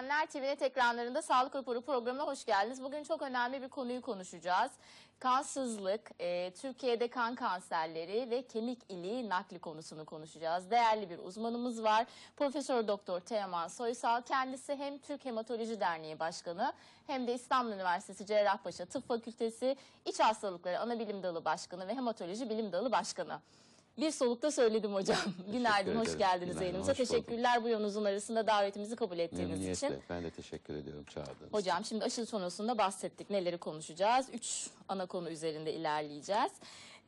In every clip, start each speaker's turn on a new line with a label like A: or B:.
A: İzleyenler, TVNet ekranlarında Sağlık Raporu programına hoş geldiniz. Bugün çok önemli bir konuyu konuşacağız. Kansızlık, e, Türkiye'de kan kanserleri ve kemik iliği nakli konusunu konuşacağız. Değerli bir uzmanımız var. Profesör Doktor Teoman Soysal. Kendisi hem Türk Hematoloji Derneği Başkanı hem de İstanbul Üniversitesi Cerrahpaşa Tıp Fakültesi İç Hastalıkları Anabilim Dalı Başkanı ve Hematoloji Bilim Dalı Başkanı. Bir solukta söyledim hocam. Günaydın, hoş geldiniz
B: Günaydın,
A: yayınımıza.
B: hoş bulduk.
A: Teşekkürler bu yolunuzun arasında davetimizi kabul ettiğiniz için.
B: Memnuniyetle. Ben de teşekkür ediyorum çağırdığınız
A: Hocam şimdi aşı sonrasında bahsettik. Neleri konuşacağız? Üç ana konu üzerinde ilerleyeceğiz.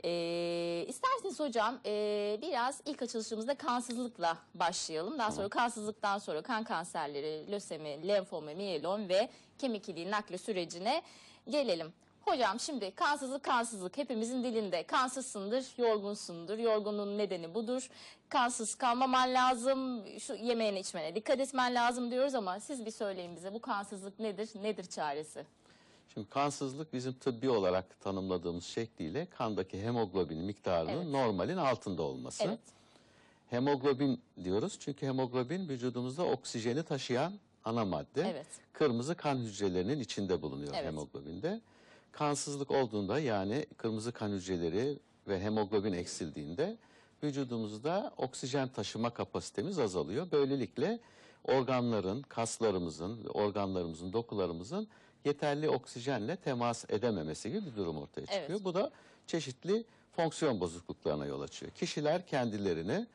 A: Ee, isterseniz hocam e, biraz ilk açılışımızda kansızlıkla başlayalım. Daha sonra kansızlıktan sonra kan kanserleri, lösemi, lenfoma, miyelom ve kemik iliği nakli sürecine gelelim. Hocam şimdi kansızlık kansızlık hepimizin dilinde. Kansızsındır, yorgunsundur. Yorgunluğun nedeni budur. Kansız kalmaman lazım, şu yemeğine içmene dikkat etmen lazım diyoruz ama siz bir söyleyin bize bu kansızlık nedir, nedir çaresi?
B: Şimdi kansızlık bizim tıbbi olarak tanımladığımız şekliyle kandaki hemoglobin miktarının
A: Evet.
B: normalin altında olması.
A: Evet,
B: Hemoglobin diyoruz çünkü hemoglobin vücudumuzda oksijeni taşıyan ana madde.
A: evet,
B: Kırmızı kan hücrelerinin içinde bulunuyor
A: Evet.
B: hemoglobinde. Kansızlık olduğunda yani kırmızı kan hücreleri ve hemoglobin eksildiğinde vücudumuzda oksijen taşıma kapasitemiz azalıyor. Böylelikle organların, kaslarımızın, organlarımızın, dokularımızın yeterli oksijenle temas edememesi gibi bir durum ortaya çıkıyor.
A: Evet.
B: Bu da çeşitli fonksiyon bozukluklarına yol açıyor. Kişiler kendilerini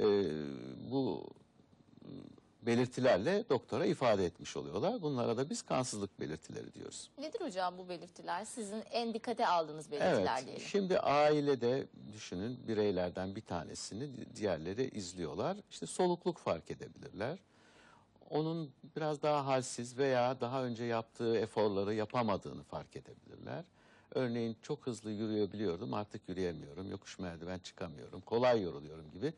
B: e, bu belirtilerle doktora ifade etmiş oluyorlar. Bunlara da biz kansızlık belirtileri diyoruz.
A: Nedir hocam bu belirtiler? Sizin en dikkate aldığınız belirtiler
B: Evet,
A: diyelim.
B: şimdi ailede düşünün bireylerden bir tanesini di- diğerleri izliyorlar. İşte solukluk fark edebilirler. Onun biraz daha halsiz veya daha önce yaptığı eforları yapamadığını fark edebilirler. Örneğin çok hızlı yürüyebiliyordum artık yürüyemiyorum, yokuş merdiven çıkamıyorum, kolay yoruluyorum gibi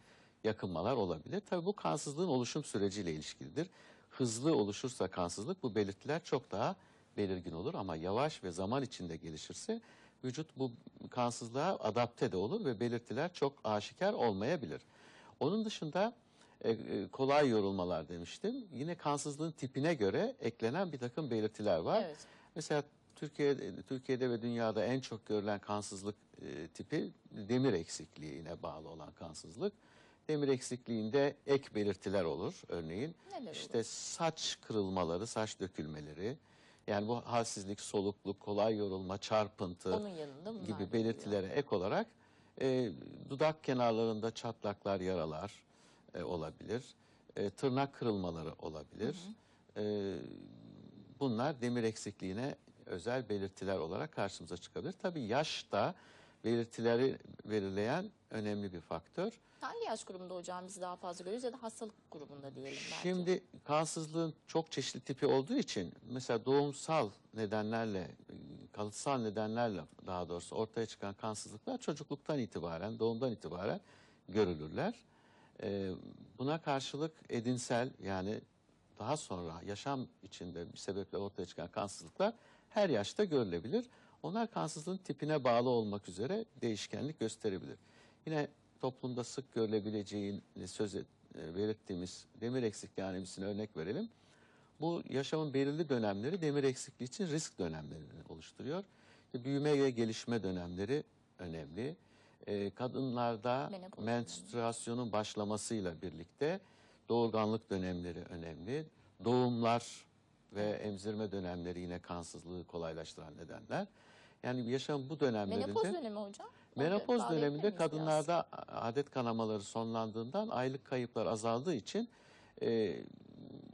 B: yakınmalar olabilir. Tabii bu kansızlığın oluşum süreciyle ilişkilidir. Hızlı oluşursa kansızlık bu belirtiler çok daha belirgin olur ama yavaş ve zaman içinde gelişirse vücut bu kansızlığa adapte de olur ve belirtiler çok aşikar olmayabilir. Onun dışında e, e, kolay yorulmalar demiştim. Yine kansızlığın tipine göre eklenen bir takım belirtiler var.
A: Evet.
B: Mesela Türkiye'de, Türkiye'de ve dünyada en çok görülen kansızlık e, tipi demir eksikliğine bağlı olan kansızlık. Demir eksikliğinde ek belirtiler olur örneğin.
A: Neler
B: işte
A: olur?
B: saç kırılmaları, saç dökülmeleri. Yani bu halsizlik, solukluk, kolay yorulma, çarpıntı gibi
A: oluyor.
B: belirtilere ek olarak e, dudak kenarlarında çatlaklar, yaralar e, olabilir. E, tırnak kırılmaları olabilir. E, bunlar demir eksikliğine özel belirtiler olarak karşımıza çıkabilir. Tabii yaş da belirtileri belirleyen önemli bir faktör.
A: Hangi yaş grubunda hocam biz daha fazla görüyoruz ya da hastalık grubunda diyelim belki.
B: Şimdi kansızlığın çok çeşitli tipi olduğu için mesela doğumsal nedenlerle, kalıtsal nedenlerle daha doğrusu ortaya çıkan kansızlıklar çocukluktan itibaren, doğumdan itibaren görülürler. Ee, buna karşılık edinsel yani daha sonra yaşam içinde bir sebeple ortaya çıkan kansızlıklar her yaşta görülebilir. Onlar kansızlığın tipine bağlı olmak üzere değişkenlik gösterebilir. Yine toplumda sık görülebileceğini söz et, e, belirttiğimiz demir eksikliği anemisine örnek verelim. Bu yaşamın belirli dönemleri demir eksikliği için risk dönemlerini oluşturuyor. Büyüme ve gelişme dönemleri önemli. Ee, kadınlarda
A: Menopoz
B: menstruasyonun başlamasıyla birlikte doğurganlık dönemleri önemli. Doğumlar ve emzirme dönemleri yine kansızlığı kolaylaştıran nedenler. Yani yaşam bu dönemlerinde...
A: Menopoz dönemi hocam.
B: Menopoz döneminde
A: miyiz biraz?
B: kadınlarda adet kanamaları sonlandığından aylık kayıplar azaldığı için e,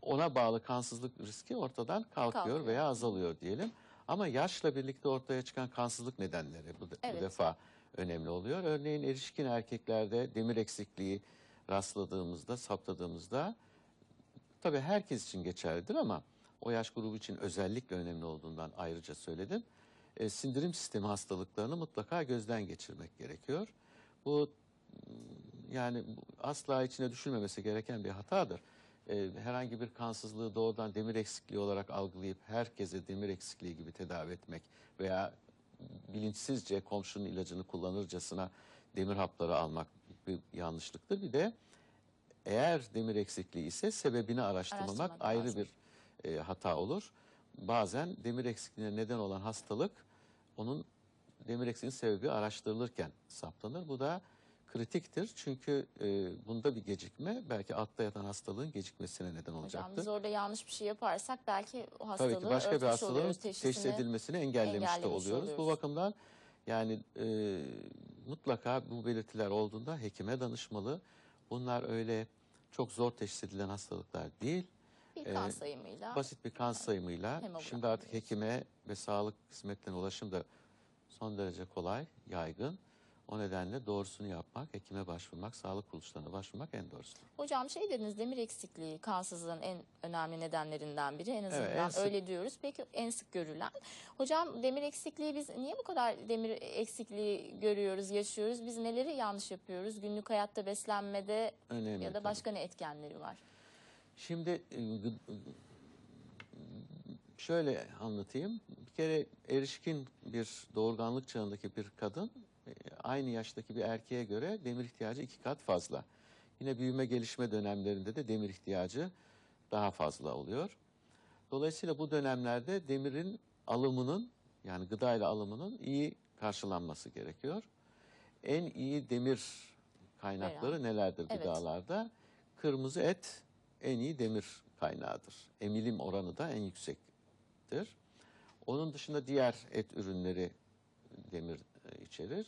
B: ona bağlı kansızlık riski ortadan kalkıyor,
A: Kalkıyor.
B: veya azalıyor diyelim. Ama yaşla birlikte ortaya çıkan kansızlık nedenleri bu, de- bu
A: Evet.
B: defa önemli oluyor. Örneğin erişkin erkeklerde demir eksikliği rastladığımızda, saptadığımızda tabii herkes için geçerlidir ama o yaş grubu için özellikle önemli olduğundan ayrıca söyledim. E, sindirim sistemi hastalıklarını mutlaka gözden geçirmek gerekiyor. Bu m, yani asla içine düşülmemesi gereken bir hatadır. E, herhangi bir kansızlığı doğrudan demir eksikliği olarak algılayıp herkese demir eksikliği gibi tedavi etmek veya bilinçsizce komşunun ilacını kullanırcasına demir hapları almak bir yanlışlıktır. Bir de Eğer demir eksikliği ise sebebini araştırmamak ayrı
A: lazım.
B: bir e, hata olur. Bazen demir eksikliğine neden olan hastalık onun demir eksikliğinin sebebi araştırılırken saptanır. Bu da kritiktir çünkü e, bunda bir gecikme belki altta yatan hastalığın gecikmesine neden
A: Hocam
B: olacaktır.
A: biz orada yanlış bir şey yaparsak belki o hastalığı
B: Tabii ki başka bir hastalığın
A: oluyoruz,
B: teşhis edilmesini engellemiş, de
A: engellemiş
B: oluyoruz. Bu
A: oluyoruz.
B: bakımdan yani e, mutlaka bu belirtiler olduğunda hekime danışmalı. Bunlar öyle çok zor teşhis edilen hastalıklar değil.
A: bir
B: Ee,
A: kan sayımıyla
B: Basit bir kan sayımıyla şimdi artık hekime ve sağlık hizmetlerine ulaşım da son derece kolay, yaygın. O nedenle doğrusunu yapmak, hekime başvurmak, sağlık kuruluşlarına başvurmak en doğrusudur.
A: Hocam şey dediniz demir eksikliği kansızlığın en önemli nedenlerinden biri en azından
B: en sık-
A: öyle diyoruz. Peki en sık görülen. Hocam demir eksikliği biz niye bu kadar demir eksikliği görüyoruz, yaşıyoruz? Biz neleri yanlış yapıyoruz? Günlük hayatta beslenmede
B: Önemli.
A: ya da
B: tabii.
A: başka ne etkenleri var?
B: Şimdi gı- şöyle anlatayım. Bir kere erişkin bir doğurganlık çağındaki bir kadın e, aynı yaştaki bir erkeğe göre demir ihtiyacı iki kat fazla. Yine büyüme gelişme dönemlerinde de demir ihtiyacı daha fazla oluyor. Dolayısıyla bu dönemlerde demirin alımının yani gıdayla alımının iyi karşılanması gerekiyor. En iyi demir kaynakları nelerdir
A: Evet.
B: gıdalarda? Kırmızı et en iyi demir kaynağıdır. Emilim oranı da en yüksektir. Onun dışında diğer et ürünleri demir e, içerir.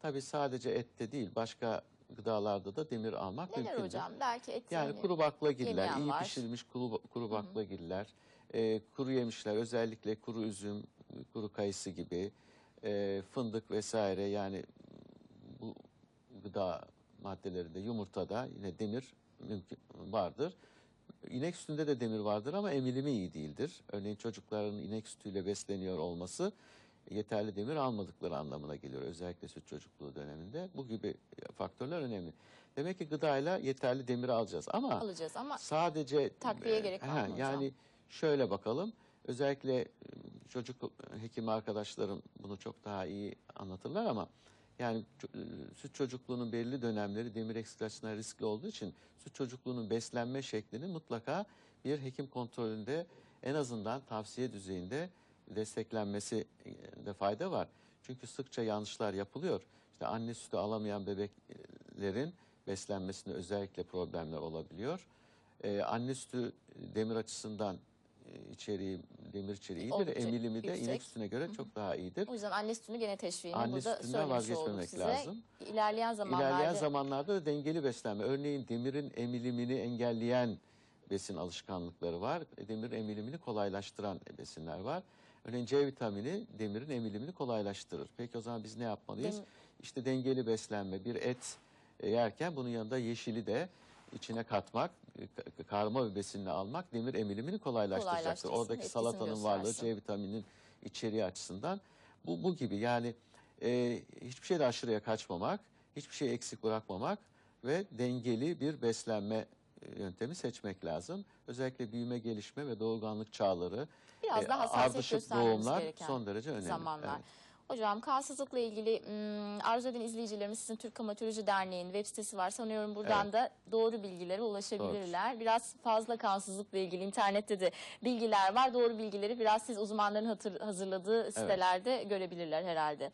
B: Tabii sadece ette değil başka gıdalarda da demir almak
A: Neler
B: mümkündür.
A: hocam? Belki et
B: Yani kuru baklagiller, iyi
A: var.
B: pişirilmiş kuru, kuru baklagiller, e, kuru yemişler, özellikle kuru üzüm, kuru kayısı gibi, e, fındık vesaire yani bu gıda maddelerinde, yumurtada yine demir mümkün vardır. İnek sütünde de demir vardır ama emilimi iyi değildir. Örneğin çocukların inek sütüyle besleniyor olması yeterli demir almadıkları anlamına geliyor. Özellikle süt çocukluğu döneminde. Bu gibi faktörler önemli. Demek ki gıdayla yeterli demir alacağız ama
A: alacağız ama
B: sadece
A: Takviye
B: e,
A: gerek hocam?
B: Yani şöyle bakalım. Özellikle çocuk hekim arkadaşlarım bunu çok daha iyi anlatırlar ama yani süt çocukluğunun belli dönemleri demir eksikliği açısından riskli olduğu için süt çocukluğunun beslenme şeklini mutlaka bir hekim kontrolünde en azından tavsiye düzeyinde desteklenmesi de fayda var. Çünkü sıkça yanlışlar yapılıyor. İşte anne sütü alamayan bebeklerin beslenmesinde özellikle problemler olabiliyor. Ee, anne sütü demir açısından içeriği, demir içeriği iyidir.
A: Oldukça
B: Emilimi de
A: yüksek.
B: inek sütüne göre çok daha iyidir.
A: o yüzden anne sütünü gene teşviğini
B: Anne
A: burada
B: sütünden
A: söylemiş olduk
B: vazgeçmemek
A: size.
B: lazım.
A: İlerleyen zamanlarda
B: İlerleyen zamanlarda da dengeli beslenme. Örneğin demirin emilimini engelleyen besin alışkanlıkları var. E, Demir emilimini kolaylaştıran besinler var. Örneğin C vitamini demirin emilimini kolaylaştırır. Peki o zaman biz ne yapmalıyız?
A: Dem-
B: İşte dengeli beslenme. Bir et e, yerken bunun yanında yeşili de içine katmak, ka- karma bir besinle almak demir emilimini kolaylaştıracaktır. Oradaki salatanın varlığı
A: göstersin.
B: C vitaminin içeriği açısından bu, bu gibi yani e, hiçbir şeyde aşırıya kaçmamak, hiçbir şeyi eksik bırakmamak ve dengeli bir beslenme e, yöntemi seçmek lazım. Özellikle büyüme, gelişme ve doğurganlık çağları,
A: biraz
B: e,
A: daha hassasiyet
B: ardışık doğumlar
A: gereken
B: son derece önemli.
A: zamanlar.
B: Evet.
A: Hocam kansızlıkla ilgili arzu eden izleyicilerimiz sizin Türk Amatöroloji Derneği'nin web sitesi var. Sanıyorum buradan da doğru bilgilere ulaşabilirler. Biraz fazla kansızlıkla ilgili internette de bilgiler var. Doğru bilgileri biraz siz uzmanların hatır- hazırladığı sitelerde görebilirler herhalde.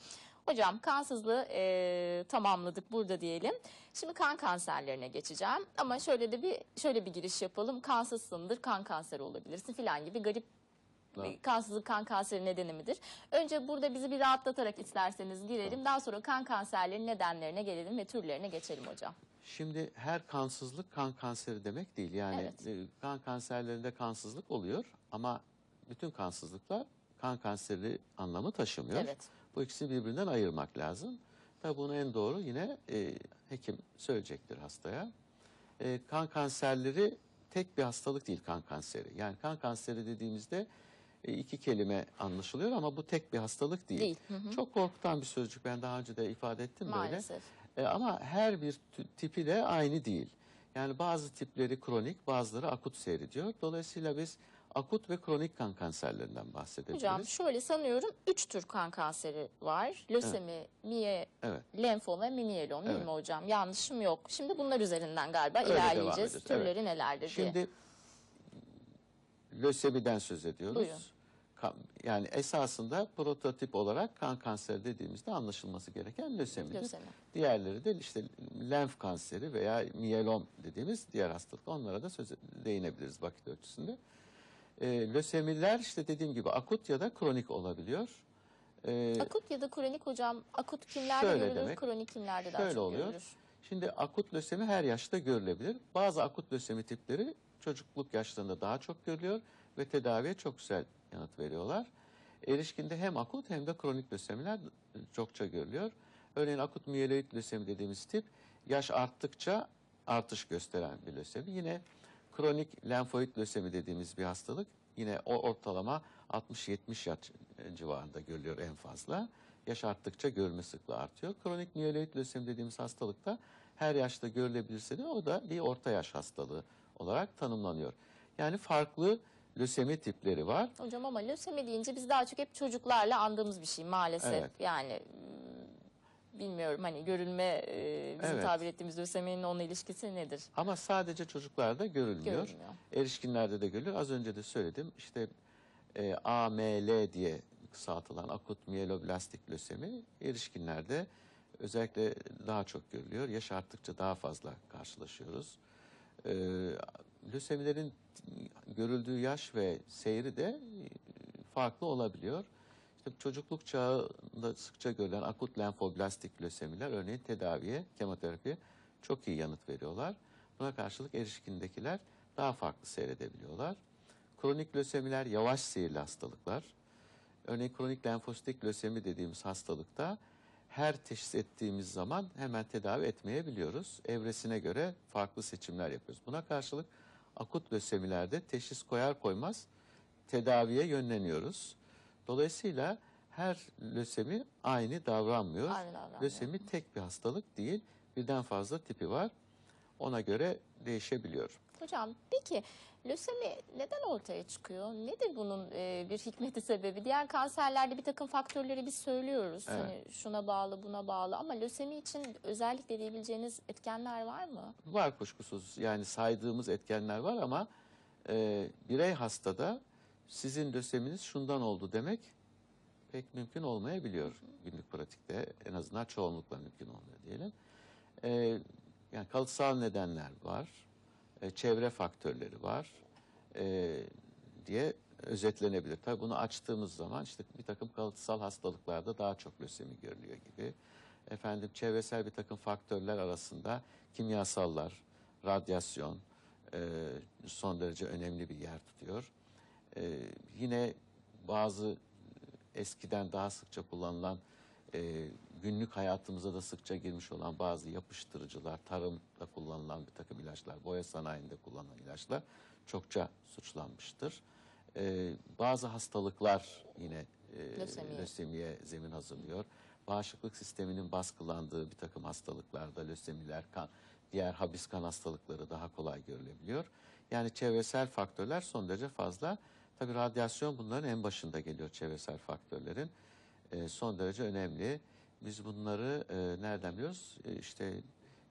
A: Hocam kansızlığı e, tamamladık burada diyelim. Şimdi kan kanserlerine geçeceğim. Ama şöyle de bir şöyle bir giriş yapalım. Kansızsındır, kan kanseri olabilirsin filan gibi garip
B: Evet.
A: kansızlık kan kanseri nedeni midir? Önce burada bizi bir rahatlatarak isterseniz girelim. Daha sonra kan kanserlerinin nedenlerine gelelim ve türlerine geçelim hocam.
B: Şimdi her kansızlık kan kanseri demek değil. Yani
A: Evet.
B: e, kan kanserlerinde kansızlık oluyor ama bütün kansızlıklar kan kanseri anlamı taşımıyor.
A: Evet.
B: Bu ikisini birbirinden ayırmak lazım. Tabii bunu en doğru yine e, hekim söyleyecektir hastaya. E, kan kanserleri tek bir hastalık değil kan kanseri. Yani kan kanseri dediğimizde iki kelime anlaşılıyor ama bu tek bir hastalık değil.
A: Değil. Hı hı.
B: Çok korkutan bir sözcük. Ben daha önce de ifade ettim böyle.
A: Maalesef.
B: E, ama her bir tipi de aynı değil. Yani bazı tipleri kronik, bazıları akut seyrediyor. Dolayısıyla biz akut ve kronik kan kanserlerinden bahsedebiliriz.
A: Hocam şöyle sanıyorum 3 tür kan kanseri var. Lösemi, miye,
B: Evet.
A: lenfom ve miniyelom değil
B: Evet.
A: mi hocam? Yanlışım yok. Şimdi bunlar üzerinden galiba
B: Öyle
A: ilerleyeceğiz. Türleri nelerdir diye.
B: Şimdi lösemiden söz ediyoruz.
A: Buyurun.
B: Kan- yani esasında prototip olarak kan kanseri dediğimizde anlaşılması gereken lösemidir.
A: Lösemi.
B: Diğerleri de işte lenf kanseri veya miyelom dediğimiz diğer hastalık. Onlara da söz değinebiliriz vakit ölçüsünde. Ee, lösemiler işte dediğim gibi akut ya da kronik olabiliyor. Ee,
A: Akut ya da kronik hocam. Akut kimlerde görülür,
B: demek,
A: kronik kimlerde daha çok
B: oluyor.
A: görülür?
B: Şimdi akut lösemi her yaşta görülebilir. Bazı akut lösemi tipleri çocukluk yaşlarında daha çok görülüyor ve tedaviye çok güzel yanıt veriyorlar. Erişkinde hem akut hem de kronik lösemiler çokça görülüyor. Örneğin akut miyeloid lösemi dediğimiz tip yaş arttıkça artış gösteren bir lösemi. Yine kronik lenfoid lösemi dediğimiz bir hastalık yine o ortalama 60-70 yaş civarında görülüyor en fazla. Yaş arttıkça görme sıklığı artıyor. Kronik miyeloid lösemi dediğimiz hastalıkta her yaşta görülebilirse de o da bir orta yaş hastalığı olarak tanımlanıyor. Yani farklı lösemi tipleri var.
A: Hocam ama lösemi deyince biz daha çok hep çocuklarla andığımız bir şey maalesef.
B: Evet.
A: Yani mm, bilmiyorum hani görülme e, bizim
B: Evet.
A: tabir ettiğimiz löseminin onunla ilişkisi nedir?
B: Ama sadece çocuklarda görülmüyor.
A: Görülmüyor.
B: Erişkinlerde de görülüyor. Az önce de söyledim. İşte e, AML diye kısaltılan akut miyeloblastik lösemi erişkinlerde özellikle daha çok görülüyor. Yaş arttıkça daha fazla karşılaşıyoruz. E, lösemilerin görüldüğü yaş ve seyri de e, farklı olabiliyor. İşte çocukluk çağında sıkça görülen akut lenfoblastik lösemiler örneğin tedaviye, kemoterapiye çok iyi yanıt veriyorlar. Buna karşılık erişkindekiler daha farklı seyredebiliyorlar. Kronik lösemiler yavaş seyirli hastalıklar. Örneğin kronik lenfositik lösemi dediğimiz hastalıkta her teşhis ettiğimiz zaman hemen tedavi etmeyebiliyoruz. Evresine göre farklı seçimler yapıyoruz. Buna karşılık akut lösemilerde teşhis koyar koymaz tedaviye yönleniyoruz. Dolayısıyla her lösemi aynı davranmıyor.
A: Aynı davranmıyor.
B: Lösemi tek bir hastalık değil, birden fazla tipi var. Ona göre değişebiliyor.
A: Hocam peki lösemi neden ortaya çıkıyor? Nedir bunun e, bir hikmeti sebebi? Diğer kanserlerde bir takım faktörleri biz söylüyoruz.
B: Evet.
A: Hani şuna bağlı buna bağlı ama lösemi için özellikle diyebileceğiniz etkenler var mı?
B: Var kuşkusuz yani saydığımız etkenler var ama e, birey hastada sizin löseminiz şundan oldu demek pek mümkün olmayabiliyor günlük pratikte. En azından çoğunlukla mümkün olmuyor diyelim. E, yani kalıtsal nedenler var, e, çevre faktörleri var e, diye özetlenebilir. Tabii bunu açtığımız zaman işte bir takım kalıtsal hastalıklarda daha çok lösemi görülüyor gibi. Efendim çevresel bir takım faktörler arasında kimyasallar, radyasyon e, son derece önemli bir yer tutuyor. E, yine bazı eskiden daha sıkça kullanılan e, günlük hayatımıza da sıkça girmiş olan bazı yapıştırıcılar, tarımda kullanılan bir takım ilaçlar, boya sanayinde kullanılan ilaçlar çokça suçlanmıştır. E, bazı hastalıklar yine e,
A: Lösemiye.
B: lösemiye zemin hazırlıyor. Bağışıklık sisteminin baskılandığı bir takım hastalıklarda lösemiler, kan, diğer habis kan hastalıkları daha kolay görülebiliyor. Yani çevresel faktörler son derece fazla. Tabii radyasyon bunların en başında geliyor çevresel faktörlerin. E, son derece önemli. Biz bunları e, nereden biliyoruz? E, işte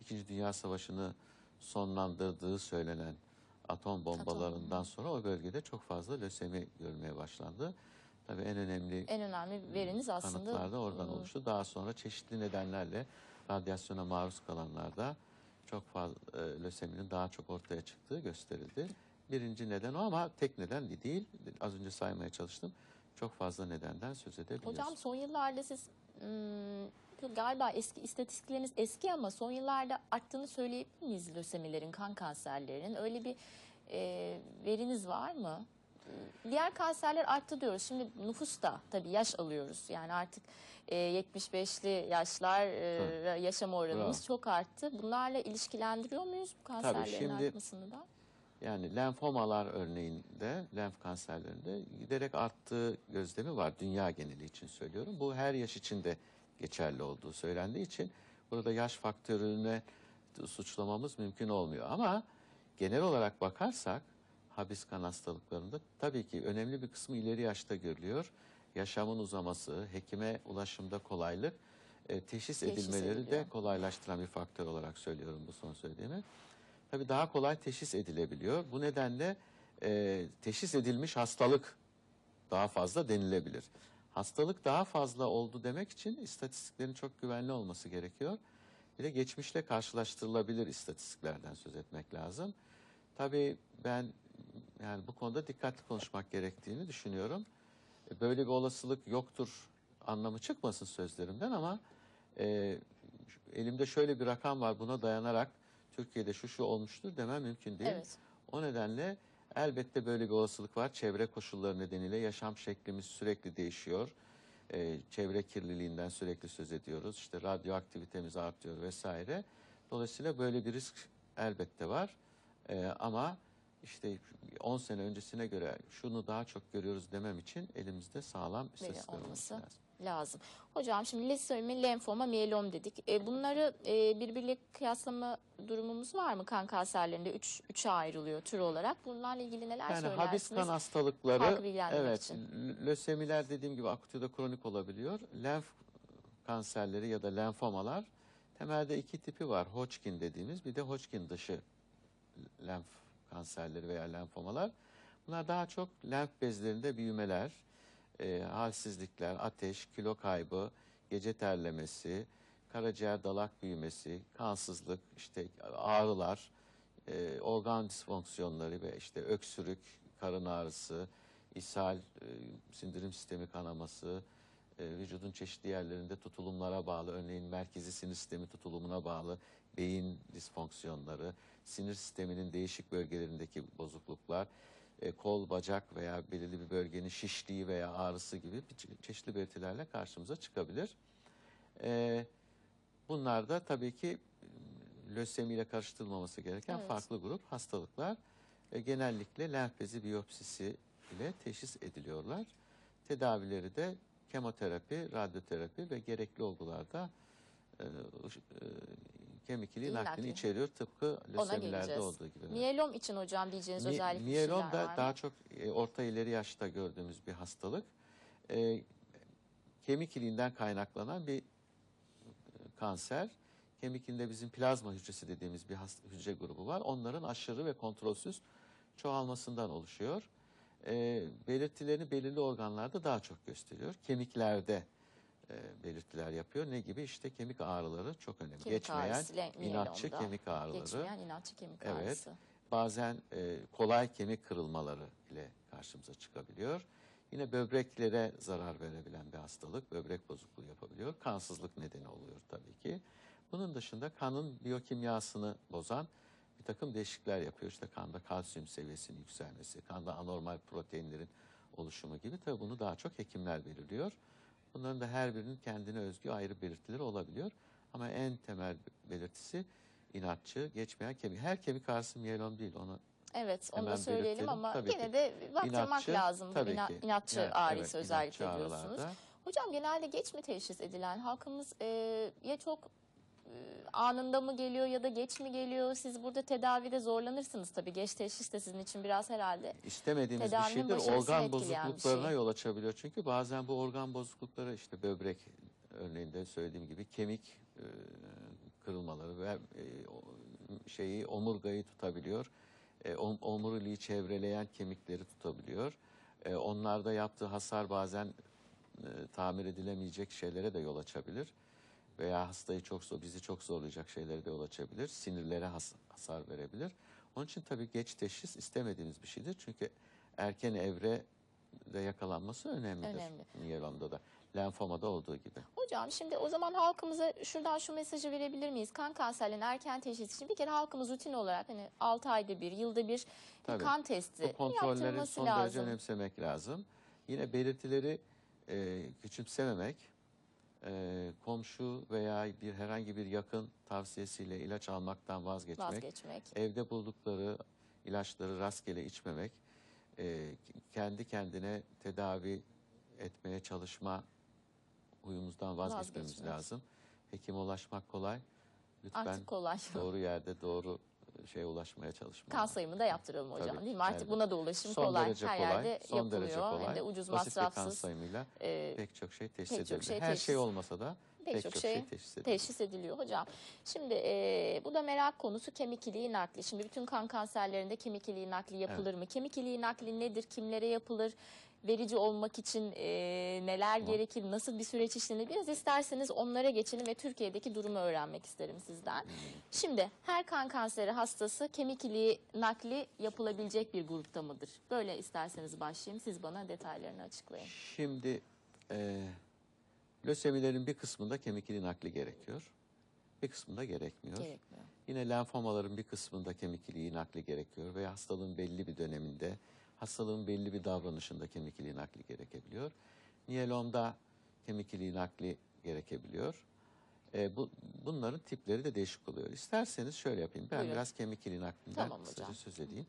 B: İkinci Dünya Savaşı'nı sonlandırdığı söylenen atom bombalarından sonra o bölgede çok fazla lösemi görmeye başlandı. Tabii en önemli
A: En önemli veriniz aslında
B: kanıtlar da oradan
A: ıı,
B: oluştu. Daha sonra çeşitli nedenlerle radyasyona maruz kalanlarda çok fazla e, löseminin daha çok ortaya çıktığı gösterildi. Birinci neden o ama tek neden de değil. Az önce saymaya çalıştım. Çok fazla nedenden söz edebiliriz.
A: Hocam son yıllarda siz galiba eski istatistikleriniz eski ama son yıllarda arttığını söyleyebilir miyiz lösemilerin, kan kanserlerinin? Öyle bir e, veriniz var mı? Hmm, Diğer kanserler arttı diyoruz. Şimdi nüfus da tabii yaş alıyoruz. Yani artık e, 75'li yaşlar e, yaşama oranımız
B: Bravo.
A: çok arttı. Bunlarla ilişkilendiriyor muyuz bu kanserlerin
B: şimdi-
A: artmasını da?
B: Yani lenfomalar örneğinde, lenf kanserlerinde giderek arttığı gözlemi var. Dünya geneli için söylüyorum. Bu her yaş için de geçerli olduğu söylendiği için burada yaş faktörüne suçlamamız mümkün olmuyor. Ama genel olarak bakarsak habis kan hastalıklarında tabii ki önemli bir kısmı ileri yaşta görülüyor. Yaşamın uzaması, hekime ulaşımda kolaylık, e, teşhis,
A: Teşhis
B: edilmeleri
A: ediliyor.
B: de kolaylaştıran bir faktör olarak söylüyorum bu son söylediğimi. Tabii daha kolay teşhis edilebiliyor. Bu nedenle e, teşhis edilmiş hastalık daha fazla denilebilir. Hastalık daha fazla oldu demek için istatistiklerin çok güvenli olması gerekiyor. Bir de geçmişle karşılaştırılabilir istatistiklerden söz etmek lazım. Tabii ben yani bu konuda dikkatli konuşmak gerektiğini düşünüyorum. E, Böyle bir olasılık yoktur anlamı çıkmasın sözlerimden ama e, elimde şöyle bir rakam var buna dayanarak Türkiye'de şu şu olmuştur demem mümkün değil.
A: Evet.
B: O nedenle elbette böyle bir olasılık var. Çevre koşulları nedeniyle yaşam şeklimiz sürekli değişiyor. Ee, çevre kirliliğinden sürekli söz ediyoruz. İşte radyoaktivitemiz artıyor vesaire. Dolayısıyla böyle bir risk elbette var. Ee, ama işte 10 sene öncesine göre şunu daha çok görüyoruz demem için elimizde sağlam istatistikler olması
A: olması
B: lazım.
A: Lazım. Hocam şimdi lisemi, lenfoma, miyelom dedik. E, bunları e, birbiriyle kıyaslama durumumuz var mı kan kanserlerinde? Üç, üçe ayrılıyor tür olarak. Bunlarla ilgili neler
B: Yani
A: söylersiniz?
B: habis kan hastalıkları, evet,
A: için.
B: lösemiler dediğim gibi akut ya da kronik olabiliyor. Lenf kanserleri ya da lenfomalar temelde iki tipi var. Hodgkin dediğimiz bir de Hodgkin dışı lenf kanserleri veya lenfomalar. Bunlar daha çok lenf bezlerinde büyümeler, e, halsizlikler, ateş, kilo kaybı, gece terlemesi, karaciğer dalak büyümesi, kansızlık, işte ağrılar, e, organ disfonksiyonları ve işte öksürük, karın ağrısı, ishal, e, sindirim sistemi kanaması, e, vücudun çeşitli yerlerinde tutulumlara bağlı, örneğin merkezi sinir sistemi tutulumuna bağlı beyin disfonksiyonları, sinir sisteminin değişik bölgelerindeki bozukluklar, e, kol, bacak veya belirli bir bölgenin şişliği veya ağrısı gibi çeşitli belirtilerle karşımıza çıkabilir. E, bunlar da tabii ki e, lösemiyle karıştırılmaması gereken
A: Evet.
B: farklı grup hastalıklar. E, genellikle lenf bezi biyopsisi ile teşhis ediliyorlar. Tedavileri de kemoterapi, radyoterapi ve gerekli olgularda e, e, kemik iliği naklini
A: nakli.
B: içeriyor tıpkı lösemilerde olduğu gibi.
A: Miyelom için hocam diyeceğiniz
B: Mi-
A: özellikle bir
B: Miyelom da
A: var mı?
B: daha çok e, orta ileri yaşta gördüğümüz bir hastalık. E, kemik iliğinden kaynaklanan bir e, kanser. Kemik iliğinde bizim plazma hücresi dediğimiz bir hast- hücre grubu var. Onların aşırı ve kontrolsüz çoğalmasından oluşuyor. E, belirtilerini belirli organlarda daha çok gösteriyor. Kemiklerde e, belirtiler yapıyor. Ne gibi? İşte kemik ağrıları çok önemli.
A: Kemik
B: Geçmeyen
A: ağrısı,
B: inatçı kemik ağrıları.
A: Geçmeyen inatçı kemik
B: Evet.
A: ağrısı.
B: Bazen e, kolay kemik kırılmaları ile karşımıza çıkabiliyor. Yine böbreklere zarar verebilen bir hastalık, böbrek bozukluğu yapabiliyor. Kansızlık nedeni oluyor tabii ki. Bunun dışında kanın biyokimyasını bozan bir takım değişiklikler yapıyor. İşte kanda kalsiyum seviyesinin yükselmesi, kanda anormal proteinlerin oluşumu gibi. Tabii bunu daha çok hekimler belirliyor. Bunların da her birinin kendine özgü ayrı belirtileri olabiliyor. Ama en temel belirtisi inatçı, geçmeyen kemik. Her kemik ağrısı miyelom değil. Onu
A: Evet onu da söyleyelim
B: belirtelim.
A: ama
B: Tabii
A: yine
B: ki.
A: de baktırmak
B: İnatçı,
A: lazım.
B: Tabii
A: ina-
B: ki.
A: inatçı
B: Yani,
A: ağrısı
B: evet,
A: özellikle
B: inatçı
A: diyorsunuz.
B: ağrılarda.
A: Hocam genelde geç mi teşhis edilen halkımız e, ya çok anında mı geliyor ya da geç mi geliyor? Siz burada tedavide zorlanırsınız tabii. Geç teşhis de sizin için biraz herhalde.
B: istemediğimiz bir şeydir.
A: başarısını
B: Organ bozukluklarına
A: şey.
B: yol açabiliyor. Çünkü bazen bu organ bozuklukları işte böbrek örneğinde söylediğim gibi kemik e, kırılmaları ve e, şeyi omurgayı tutabiliyor. E, om- omuriliği çevreleyen kemikleri tutabiliyor. E, onlarda yaptığı hasar bazen e, tamir edilemeyecek şeylere de yol açabilir. Veya hastayı çok zor, bizi çok zorlayacak şeylere de yol açabilir. Sinirlere has- hasar verebilir. Onun için tabii geç teşhis istemediğimiz bir şeydir. Çünkü erken evrede yakalanması önemlidir.
A: Önemli.
B: Miyelomda da, lenfomada olduğu gibi.
A: Hocam şimdi o zaman halkımıza şuradan şu mesajı verebilir miyiz? Kan kanserlerinin erken teşhis için bir kere halkımız rutin olarak hani 6 ayda bir, yılda bir,
B: Tabii.
A: kan testi
B: Bu kontrolleri son derece
A: lazım.
B: önemsemek lazım. Yine belirtileri e, küçümsememek, e, komşu veya bir herhangi bir yakın tavsiyesiyle ilaç almaktan vazgeçmek,
A: Vazgeçmek.
B: evde buldukları ilaçları rastgele içmemek, e, kendi kendine tedavi etmeye çalışma huyumuzdan vazgeçmemiz
A: Vazgeçmek.
B: lazım. Hekime ulaşmak kolay. Lütfen
A: Artık kolay.
B: doğru yerde doğru şeye ulaşmaya çalışmalar.
A: Kan sayımı da yaptıralım hocam
B: Tabii,
A: değil mi? Artık
B: evet.
A: buna da ulaşım
B: Son
A: kolay.
B: derece
A: Her
B: kolay,
A: yerde
B: son
A: yapılıyor.
B: derece kolay.
A: Hem de ucuz
B: Basit bir kan
A: masrafsız.
B: sayımıyla
A: e,
B: pek çok şey teşhis
A: pek çok
B: edilebilir.
A: şey
B: Her
A: teşhis-
B: şey olmasa da pek, çok, şey, teşhis edilebilir.
A: teşhis ediliyor hocam. Şimdi e, bu da merak konusu kemik iliği nakli. Şimdi bütün kan kanserlerinde kemik iliği nakli yapılır mı? Kemik iliği nakli nedir? Kimlere yapılır? Verici olmak için e, neler
B: Tamam.
A: gerekir? Nasıl bir süreç işlenir? Biraz isterseniz onlara geçelim ve Türkiye'deki durumu öğrenmek isterim sizden. Şimdi her kan kanseri hastası kemik iliği nakli yapılabilecek bir grupta mıdır? Böyle isterseniz başlayayım. Siz bana detaylarını açıklayın.
B: Şimdi e, lösemilerin bir kısmında kemik iliği nakli gerekiyor. Bir kısmında gerekmiyor.
A: Gerekmiyor.
B: Yine lenfomaların bir kısmında kemik iliği nakli gerekiyor veya hastalığın belli bir döneminde, hastalığın belli bir davranışında kemik iliği nakli gerekebiliyor. Niyelomda kemik iliği nakli gerekebiliyor. E, bu, bunların tipleri de değişik oluyor. İsterseniz şöyle yapayım. Ben
A: Buyurun.
B: biraz kemik iliği naklinden
A: Tamam
B: kısaca söz edeyim.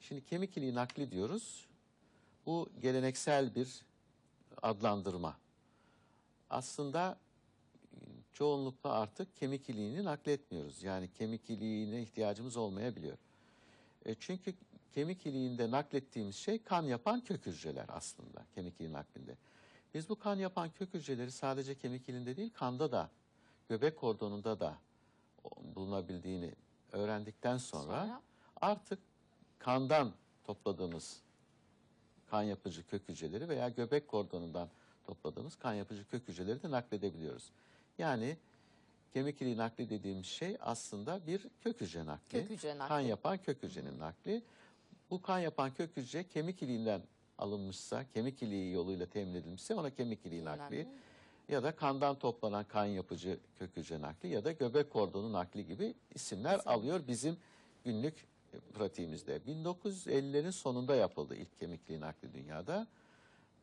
B: Şimdi kemik iliği nakli diyoruz. Bu geleneksel bir adlandırma. Aslında çoğunlukla artık kemik iliğini nakletmiyoruz. Yani kemik iliğine ihtiyacımız olmayabiliyor. E, çünkü kemik iliğinde naklettiğimiz şey kan yapan kök hücreler aslında kemik iliği naklinde. Biz bu kan yapan kök hücreleri sadece kemik iliğinde değil kanda da göbek kordonunda da bulunabildiğini öğrendikten sonra,
A: Sonra?
B: artık kandan topladığımız kan yapıcı kök hücreleri veya göbek kordonundan topladığımız kan yapıcı kök hücreleri de nakledebiliyoruz. Yani kemik iliği nakli dediğimiz şey aslında bir kök hücre nakli.
A: Kök hücre nakli.
B: Kan yapan kök hücrenin nakli. Bu kan yapan kök hücre kemik iliğinden alınmışsa, kemik iliği yoluyla temin edilmişse ona kemik iliği nakli. Ya da kandan toplanan kan yapıcı kök hücre nakli ya da göbek kordonu nakli gibi isimler
A: İsimler.
B: alıyor bizim günlük pratiğimizde. 1950'lerin sonunda yapıldı ilk kemikliği nakli dünyada.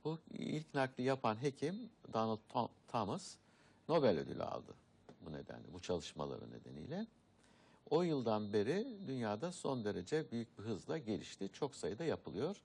B: Bu ilk nakli yapan hekim Donald Tho- Thomas Nobel ödülü aldı bu nedenle, bu çalışmaları nedeniyle. O yıldan beri dünyada son derece büyük bir hızla gelişti. Çok sayıda yapılıyor.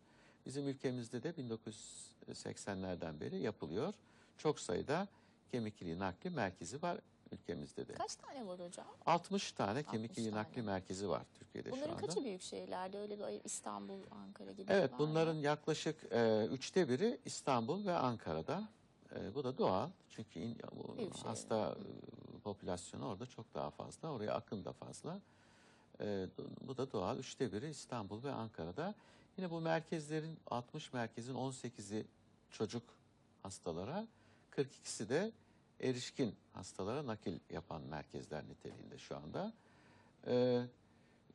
B: Bizim ülkemizde de 1980'lerden beri yapılıyor. Çok sayıda kemik iliği nakli merkezi var ülkemizde de.
A: Kaç tane var hocam?
B: 60 tane kemik
A: 60
B: iliği
A: tane.
B: nakli merkezi var Türkiye'de şu
A: Bunların
B: anda.
A: kaçı büyük şehirlerde? Öyle bir İstanbul, Ankara gibi
B: Evet bunların
A: mı?
B: yaklaşık e, üçte biri İstanbul ve Ankara'da. E, bu da doğal. Çünkü in- bu hasta e, popülasyonu orada çok daha fazla. Oraya akın da fazla. E, bu da doğal. Üçte biri İstanbul ve Ankara'da. Yine bu merkezlerin 60 merkezin 18'i çocuk hastalara, 42'si de erişkin hastalara nakil yapan merkezler niteliğinde şu anda. E,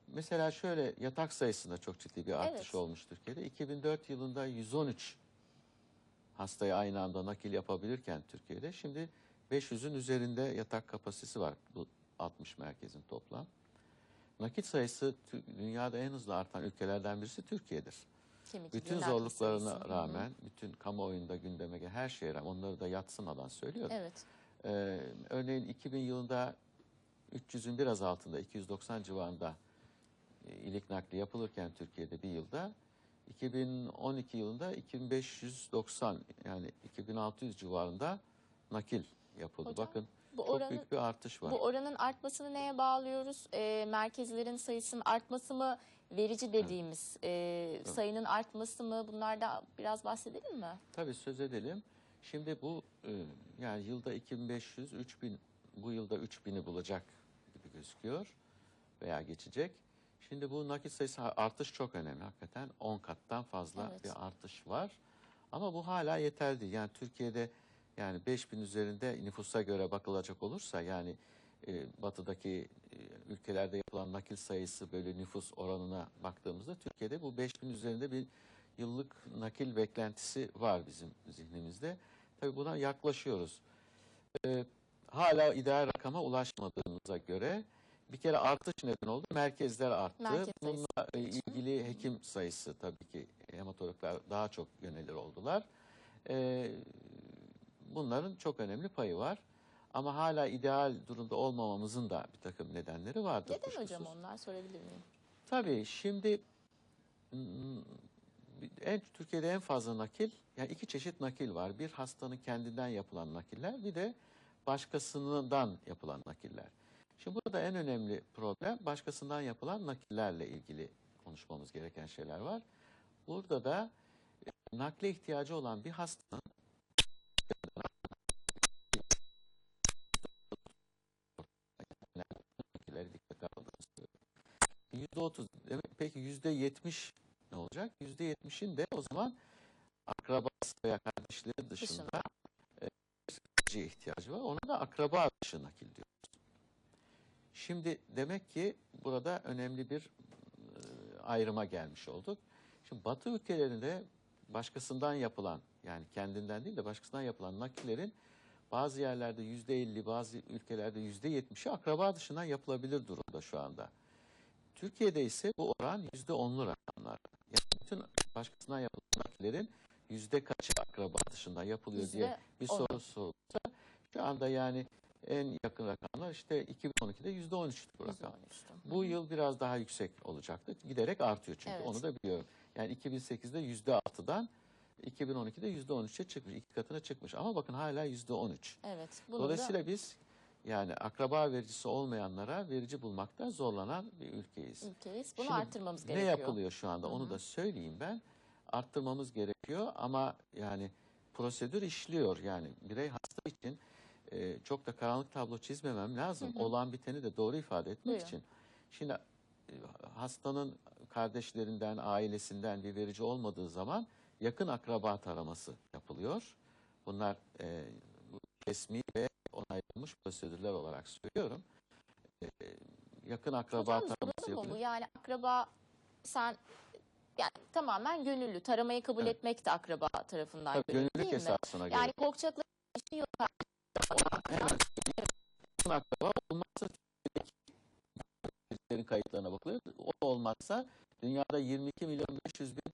B: Mesela şöyle yatak sayısında çok ciddi bir artış
A: Evet.
B: olmuş Türkiye'de. 2004 yılında 113 hastaya aynı anda nakil yapabilirken Türkiye'de şimdi 500'ün üzerinde yatak kapasitesi var bu 60 merkezin toplam. Nakil sayısı dünyada en hızlı artan ülkelerden birisi Türkiye'dir.
A: Kemik
B: Bütün zorluklarına
A: sayısı. Hı hı.
B: rağmen, bütün kamuoyunda gündeme gelen her şeye rağmen onları da yatsımadan söylüyorum.
A: Evet.
B: Ee, örneğin 2000 yılında 300'ün biraz altında 290 civarında e, ilik nakli yapılırken Türkiye'de bir yılda 2012 yılında 2590 yani 2600 civarında nakil yapıldı.
A: Hocam,
B: Bakın
A: Bu
B: çok
A: oranın
B: büyük bir artış var.
A: bu oranın artmasını neye bağlıyoruz? Ee, merkezlerin sayısının artması mı? Verici dediğimiz e, sayının artması mı? Bunlardan biraz bahsedelim mi?
B: Tabii söz edelim. Şimdi bu e, yani yılda 2500 3000 bu yılda 3000'i bulacak gibi gözüküyor veya geçecek. Şimdi bu nakit sayısı artış çok önemli hakikaten 10 kattan fazla
A: Evet.
B: bir artış var. Ama bu hala yeterli değil. Yani Türkiye'de yani 5000 üzerinde nüfusa göre bakılacak olursa yani e, batıdaki e, ülkelerde yapılan nakil sayısı böyle nüfus oranına baktığımızda Türkiye'de bu 5000 üzerinde bir yıllık nakil beklentisi var bizim zihnimizde. Tabii buna yaklaşıyoruz. Ee, hala ideal rakama ulaşmadığımıza göre bir kere artış neden oldu. Merkezler arttı.
A: Merkez sayısı
B: Bununla e, ilgili hekim sayısı tabii ki hematologlar daha çok yönelir oldular. Ee, bunların çok önemli payı var. Ama hala ideal durumda olmamamızın da bir takım nedenleri vardır.
A: Neden hocam
B: kuşkusuz.
A: onlar sorabilir miyim?
B: Tabii şimdi mm, en Türkiye'de en fazla nakil yani iki çeşit nakil var. Bir hastanın kendinden yapılan nakiller bir de başkasından yapılan nakiller. Şimdi bu burada en önemli problem başkasından yapılan nakillerle ilgili konuşmamız gereken şeyler var. Burada da e, nakle ihtiyacı olan bir hastanın 30. Evet, peki %70 ne olacak? %70'in de o zaman akrabası veya kardeşleri dışında e, ihtiyacı var. Ona da akraba dışı nakil diyoruz. Şimdi demek ki burada önemli bir e, ayrıma gelmiş olduk. Şimdi Batı ülkelerinde başkasından yapılan yani kendinden değil de başkasından yapılan nakillerin bazı yerlerde yüzde elli, bazı ülkelerde yüzde yetmişi akraba dışından yapılabilir durumda şu anda. Türkiye'de ise bu oran yüzde onlu rakamlar. Yani bütün başkasından yapılan nakillerin yüzde kaçı akraba dışından yapılıyor diye bir soru sorulsa şu anda yani en yakın rakamlar işte 2012'de yüzde 13'tü bu rakam. Bu yıl biraz daha yüksek olacaktı. Giderek artıyor çünkü
A: Evet.
B: onu da biliyorum. Yani 2008'de yüzde 6'dan 2012'de yüzde 13'e çıkmış. iki katına çıkmış. Ama bakın hala yüzde 13.
A: Evet.
B: Dolayısıyla biz yani akraba vericisi olmayanlara verici bulmakta zorlanan bir ülkeyiz.
A: ülkeyiz. Bunu
B: Şimdi
A: arttırmamız
B: ne
A: gerekiyor.
B: yapılıyor şu anda
A: Hı
B: onu
A: hı.
B: da söyleyeyim ben. Arttırmamız gerekiyor ama yani prosedür işliyor. Yani birey hasta için e, çok da karanlık tablo çizmemem lazım.
A: Hı hı.
B: Olan biteni de doğru ifade etmek
A: Buyurun.
B: için. Şimdi e, hastanın kardeşlerinden, ailesinden bir verici olmadığı zaman yakın akraba taraması yapılıyor. Bunlar e, resmi ve onaylanmış prosedürler olarak söylüyorum. E, yakın akraba
A: Hocam
B: taraması
A: bu? Yani akraba sen yani tamamen gönüllü. Taramayı kabul
B: Evet.
A: etmek de akraba tarafından
B: Tabii,
A: gönüllü
B: gönüllülük
A: değil mi?
B: esasına göre.
A: Yani korkacakları bir şey yok.
B: Yakın akraba olmazsa kayıtlarına bakılıyor. O olmazsa dünyada 22 milyon 500 bin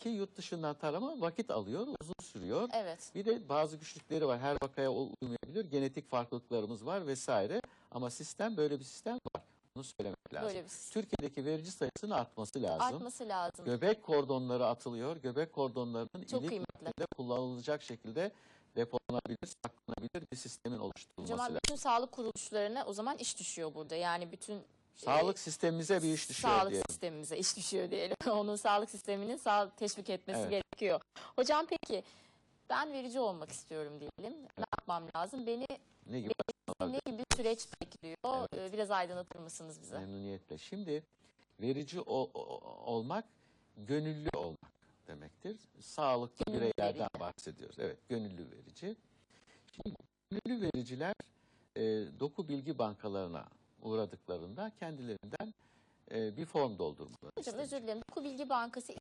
B: ki yurt dışından tarama vakit alıyor, uzun sürüyor.
A: Evet.
B: Bir de bazı güçlükleri var. Her vakaya uymayabilir. Genetik farklılıklarımız var vesaire. Ama sistem böyle bir sistem var. Bunu söylemek lazım.
A: Böyle bir.
B: Türkiye'deki verici sayısının artması lazım.
A: Artması lazım.
B: Göbek kordonları atılıyor. Göbek kordonlarının
A: Çok
B: ilik
A: kıymetli.
B: kullanılacak şekilde depolanabilir, saklanabilir bir sistemin oluşturulması
A: Hocam
B: lazım.
A: bütün sağlık kuruluşlarına o zaman iş düşüyor burada. Yani bütün
B: Sağlık sistemimize bir iş düşüyor
A: sağlık
B: diye.
A: sistemimize iş düşüyor diyelim. Onun sağlık sisteminin sağ teşvik etmesi
B: Evet.
A: gerekiyor. Hocam peki ben verici olmak istiyorum diyelim. Ne yapmam lazım? Beni
B: Ne gibi
A: ne gibi süreç bekliyor? Ee, Biraz aydınlatır mısınız bize?
B: Memnuniyetle. Şimdi verici o- o- olmak gönüllü olmak demektir. Sağlıklı
A: Gönüllü
B: bireylerden
A: verici.
B: bahsediyoruz. Evet, gönüllü verici. Şimdi gönüllü vericiler e, doku bilgi bankalarına uğradıklarında kendilerinden e, bir form doldurmaları
A: Hocam özür dilerim. Doku Bilgi Bankası